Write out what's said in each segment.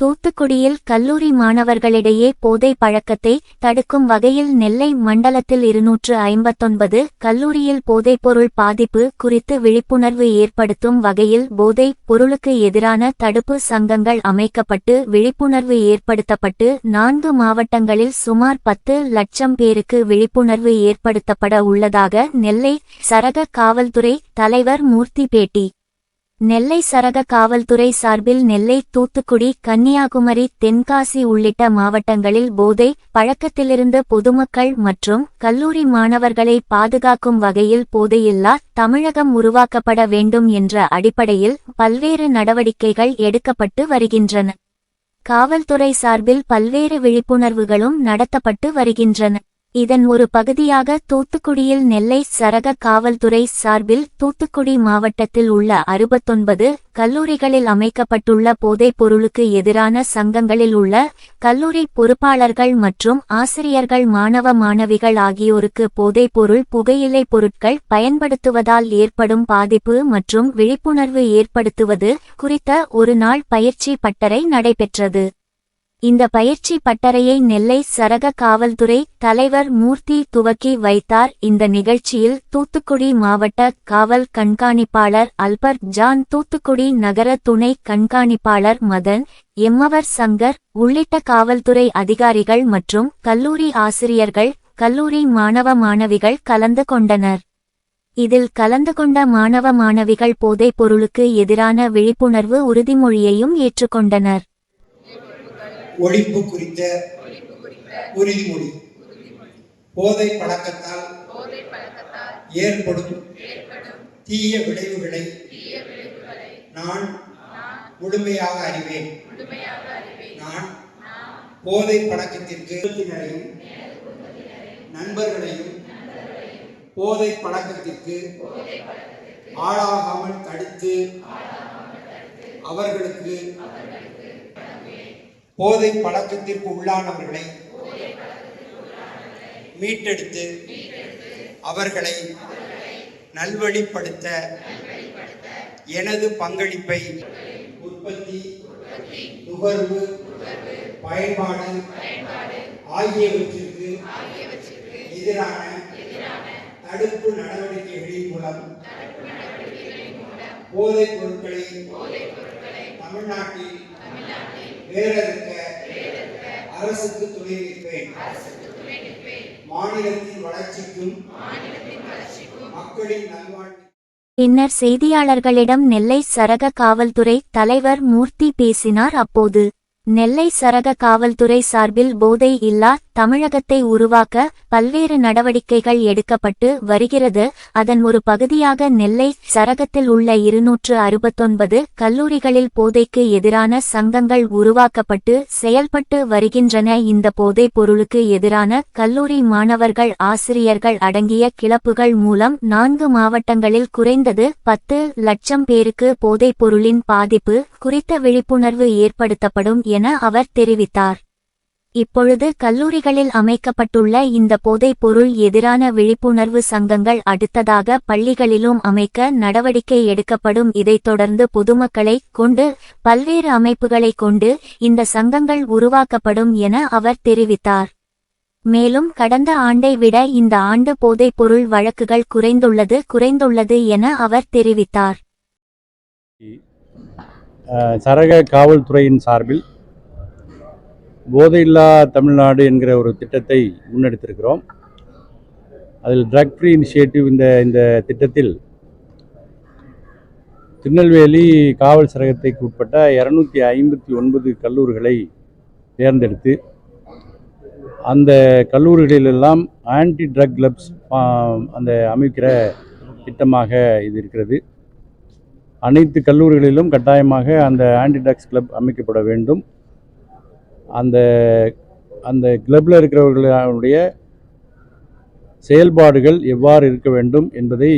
தூத்துக்குடியில் கல்லூரி மாணவர்களிடையே போதை பழக்கத்தை தடுக்கும் வகையில் நெல்லை மண்டலத்தில் இருநூற்று ஐம்பத்தொன்பது கல்லூரியில் போதைப்பொருள் பாதிப்பு குறித்து விழிப்புணர்வு ஏற்படுத்தும் வகையில் போதை பொருளுக்கு எதிரான தடுப்பு சங்கங்கள் அமைக்கப்பட்டு விழிப்புணர்வு ஏற்படுத்தப்பட்டு நான்கு மாவட்டங்களில் சுமார் பத்து லட்சம் பேருக்கு விழிப்புணர்வு ஏற்படுத்தப்பட உள்ளதாக நெல்லை சரக காவல்துறை தலைவர் மூர்த்தி பேட்டி. நெல்லை சரக காவல்துறை சார்பில் நெல்லை தூத்துக்குடி கன்னியாகுமரி தென்காசி உள்ளிட்ட மாவட்டங்களில் போதை பழக்கத்திலிருந்து பொதுமக்கள் மற்றும் கல்லூரி மாணவர்களை பாதுகாக்கும் வகையில் போதையில்லா தமிழகம் உருவாக்கப்பட வேண்டும் என்ற அடிப்படையில் பல்வேறு நடவடிக்கைகள் எடுக்கப்பட்டு வருகின்றன. காவல்துறை சார்பில் பல்வேறு விழிப்புணர்வுகளும் நடத்தப்பட்டு வருகின்றன. இதன் ஒரு பகுதியாக தூத்துக்குடியில் நெல்லை சரக காவல்துறை சார்பில் தூத்துக்குடி மாவட்டத்தில் உள்ள அறுபத்தொன்பது கல்லூரிகளில் அமைக்கப்பட்டுள்ள போதைப் பொருளுக்கு எதிரான சங்கங்களில் உள்ள கல்லூரி பொறுப்பாளர்கள் மற்றும் ஆசிரியர்கள் மாணவ மாணவிகள் ஆகியோருக்கு போதைப் பொருள் புகையிலை பொருட்கள் பயன்படுத்துவதால் ஏற்படும் பாதிப்பு மற்றும் விழிப்புணர்வு ஏற்படுத்துவது குறித்த ஒரு நாள் பயிற்சி பட்டறை நடைபெற்றது. இந்த பயிற்சி பட்டறையை நெல்லை சரக காவல்துறை தலைவர் மூர்த்தி துவக்கி வைத்தார். இந்த நிகழ்ச்சியில் தூத்துக்குடி மாவட்ட காவல் கண்காணிப்பாளர் அல்பர்ட் ஜான் தூத்துக்குடி நகர துணை கண்காணிப்பாளர் மதன் எம்மவர் சங்கர் உள்ளிட்ட காவல்துறை அதிகாரிகள் மற்றும் கல்லூரி ஆசிரியர்கள் கல்லூரி மாணவ மாணவிகள் கலந்து கொண்டனர். இதில் கலந்து கொண்ட மாணவ மாணவிகள் போதைப் பொருளுக்கு எதிரான விழிப்புணர்வு உறுதிமொழியையும் ஏற்றுக்கொண்டனர். ஒழிப்பு குறித்த உறுதிமொழி. போதை பழக்கத்தால் ஏற்படும் தீய விளைவுகளை நான் முழுமையாக அறிவேன். நான் போதை பழக்கத்திற்கு நண்பர்களையும் போதை பழக்கத்திற்கு ஆளாகாமல் தடுத்து அவர்களுக்கு போதை பழக்கத்திற்கு உள்ளானவர்களை மீட்டெடுத்து அவர்களை நல்வழிப்படுத்த எனது பங்களிப்பை உற்பத்தி நுகர்வு பயன்பாடு ஆகியவற்றிற்கு எதிரான தடுப்பு நடவடிக்கைகளின் மூலம் போதைப் பொருட்களை தமிழ்நாட்டில் வேறறுக்க அரசுக்கு துணை நிற்பேன். மாநிலத்தின் வளர்ச்சிக்கும் மக்களின் நல்வாழ்வு பின்னர் செய்தியாளர்களிடம் நெல்லை சரக காவல்துறை தலைவர் மூர்த்தி பேசினார். அப்போது நெல்லை சரக காவல்துறை சார்பில் போதை இல்லா தமிழகத்தை உருவாக்க பல்வேறு நடவடிக்கைகள் எடுக்கப்பட்டு வருகிறது. அதன் ஒரு பகுதியாக நெல்லை சரகத்தில் உள்ள இருநூற்று அறுபத்தொன்பது கல்லூரிகளில் போதைக்கு எதிரான சங்கங்கள் உருவாக்கப்பட்டு செயல்பட்டு வருகின்றன. இந்த போதைப் பொருளுக்கு எதிரான கல்லூரி மாணவர்கள் ஆசிரியர்கள் அடங்கிய கிளப்புகள் மூலம் நான்கு மாவட்டங்களில் குறைந்தது பத்து லட்சம் பேருக்கு போதைப் பொருளின் பாதிப்பு குறித்த விழிப்புணர்வு ஏற்படுத்தப்படும் என அவர் தெரிவித்தார். இப்பொழுது கல்லூரிகளில் அமைக்கப்பட்டுள்ள இந்த போதைப் பொருள் எதிரான விழிப்புணர்வு சங்கங்கள் அடுத்ததாக பள்ளிகளிலும் அமைக்க நடவடிக்கை எடுக்கப்படும். இதைத் தொடர்ந்து பொதுமக்களை கொண்டு பல்வேறு அமைப்புகளை கொண்டு இந்த சங்கங்கள் உருவாக்கப்படும் என அவர் தெரிவித்தார். மேலும் கடந்த ஆண்டை விட இந்த ஆண்டு போதைப் பொருள் வழக்குகள் குறைந்துள்ளது குறைந்துள்ளது என அவர் தெரிவித்தார். சரக காவல்துறையின் சார்பில் போதையில்லா தமிழ்நாடு என்கிற ஒரு திட்டத்தை முன்னெடுத்திருக்கிறோம். அதில் ட்ரக் ஃப்ரீ இனிஷியேட்டிவ் இந்த இந்த திட்டத்தில் திருநெல்வேலி காவல் சரகத்துக்கு உட்பட்ட இரநூத்தி ஐம்பத்தி ஒன்பது கல்லூரிகளை தேர்ந்தெடுத்து அந்த கல்லூரிகளிலெல்லாம் ஆன்டி ட்ரக் கிளப்ஸ் அந்த அமைக்கிற திட்டமாக இது இருக்கிறது. அனைத்து கல்லூரிகளிலும் கட்டாயமாக அந்த ஆன்டி ட்ரக்ஸ் கிளப் அமைக்கப்பட வேண்டும். அந்த அந்த கிளப்பில் இருக்கிறவர்களுடைய செயல்பாடுகள் எவ்வாறு இருக்க வேண்டும் என்பதை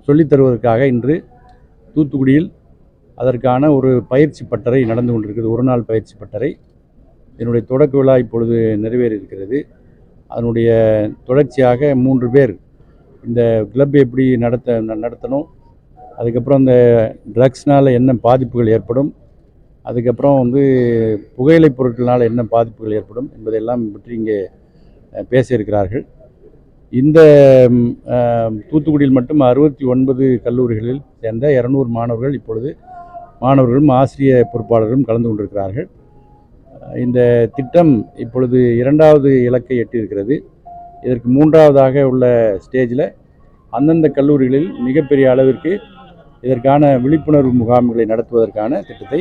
சொல்லித் தருவதற்காக இன்று தூத்துக்குடியில் அதற்கான ஒரு பயிற்சி பட்டறை நடந்து கொண்டிருக்கிறது. ஒரு நாள் பயிற்சி பட்டறை. இதனுடைய தொடக்க விழா இப்பொழுது நிறைவேறி இருக்கிறது அதனுடைய தொடர்ச்சியாக மூன்று பேர் இந்த கிளப் எப்படி நடத்த ந- நடத்தணும் அதுக்கப்புறம் இந்த ட்ரக்ஸ்னால் என்ன பாதிப்புகள் ஏற்படும் அதுக்கப்புறம் வந்து புகையிலை பொருட்களினால் என்ன பாதிப்புகள் ஏற்படும் என்பதையெல்லாம் பற்றி இங்கே பேசியிருக்கிறார்கள். இந்த தூத்துக்குடியில் மட்டும் அறுபத்தி ஒன்பது கல்லூரிகளில் சேர்ந்த இரநூறு மாணவர்கள் இப்பொழுது மாணவர்களும் ஆசிரிய பொறுப்பாளர்களும் கலந்து கொண்டிருக்கிறார்கள். இந்த திட்டம் இப்பொழுது இரண்டாவது இலக்கை எட்டியிருக்கிறது. இதற்கு மூன்றாவதாக உள்ள ஸ்டேஜில் அந்தந்த கல்லூரிகளில் மிகப்பெரிய அளவிற்கு இதற்கான விழிப்புணர்வு முகாம்களை நடத்துவதற்கான திட்டத்தை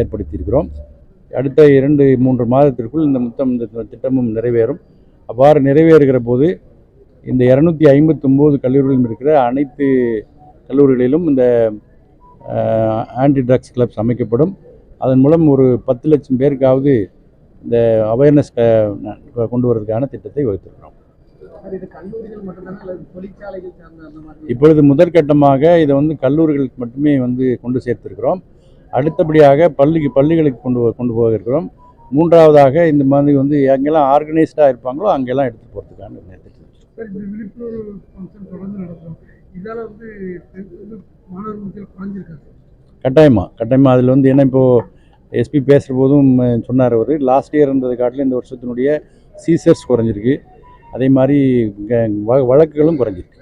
ஏற்படுத்தியிருக்கிறோம். அடுத்த இரண்டு மூன்று மாதத்திற்குள் இந்த மொத்தம் இந்த திட்டமும் நிறைவேறும். அவ்வாறு நிறைவேறுகிற போது இந்த இரநூத்தி ஐம்பத்தொம்போது கல்லூரிகளிலும் இருக்கிற அனைத்து கல்லூரிகளிலும் இந்த ஆன்டி ட்ரக்ஸ் கிளப்ஸ் அமைக்கப்படும். அதன் மூலம் ஒரு பத்து லட்சம் பேருக்காவது இந்த அவேர்னஸ் கொண்டு வரதுக்கான திட்டத்தை வகுத்திருக்கிறோம். இப்பொழுது முதற்கட்டமாக இதை வந்து கல்லூரிகளுக்கு மட்டுமே வந்து கொண்டு சேர்த்திருக்கிறோம். அடுத்தபடியாக பள்ளிக்கு பள்ளிகளுக்கு கொண்டு கொண்டு போக இருக்கிறோம். மூன்றாவதாக இந்த மாதிரி வந்து எங்கெல்லாம் ஆர்கனைஸ்டாக இருப்பாங்களோ அங்கெல்லாம் எடுத்துகிட்டு போகிறதுக்கான நிறுத்திட்டு இது கட்டாயமாக கட்டாயமாக அதில் வந்து என்ன இப்போது எஸ்பி பேசுகிற போதும் சொன்னார் அவர். லாஸ்ட் இயர் இருந்ததை காட்டிலும் இந்த வருஷத்தினுடைய சீசர்ஸ் குறைஞ்சிருக்கு. அதே மாதிரி வழக்குகளும் குறைஞ்சிருக்கு.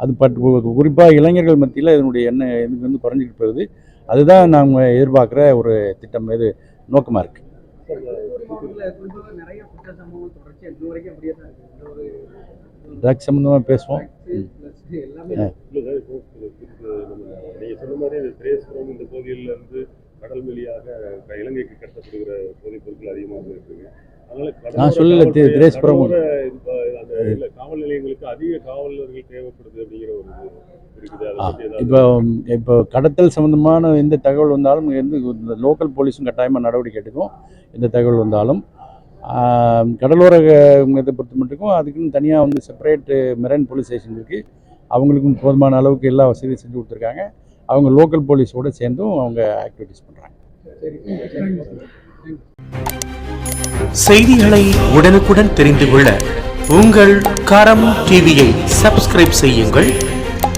அது பட் குறிப்பாக இளைஞர்கள் மத்தியில் இதனுடைய என்ன இதுக்கு வந்து குறைஞ்சிட்டு போகுது. அதுதான் நாங்கள் எதிர்பார்க்குற ஒரு திட்டம் இது நோக்கமாக இருக்குது ட்ரக்ஸ் சம்மந்தமாக பேசுவோம் இந்த பகுதிகளில் இருந்து கடல் வழியாக இலங்கைக்கு கடத்தப்படுகிற போதைப் பொருட்கள் அதிகமாக இருக்குங்க நான் சொல்லல, திரேஸ்புரம் காவல் நிலையங்களுக்கு அதிக காவலர்கள் தேவைப்படுது அப்படிங்கிற ஒரு இப்போ இப்போ கடத்தல் சம்மந்தமான எந்த தகவல் வந்தாலும் எந்த இந்த லோக்கல் போலீஸும் கட்டாயமாக நடவடிக்கை எடுக்கும். எந்த தகவல் வந்தாலும் கடலோர இதை பொறுத்த மட்டுக்கும் அதுக்குன்னு தனியாக வந்து செப்பரேட் மெரைன் போலீஸ் ஸ்டேஷன் இருக்குது அவங்களுக்கும் போதுமான அளவுக்கு எல்லா வசதியும் செஞ்சு கொடுத்துருக்காங்க. அவங்க லோக்கல் போலீஸோடு சேர்ந்தும் அவங்க ஆக்டிவிட்டீஸ் பண்ணுறாங்க செய்திகளை உடனுக்குடன் தெரிந்து கொள்ள உங்கள் கரம் டிவியை சப்ஸ்கிரைப் செய்யுங்கள்.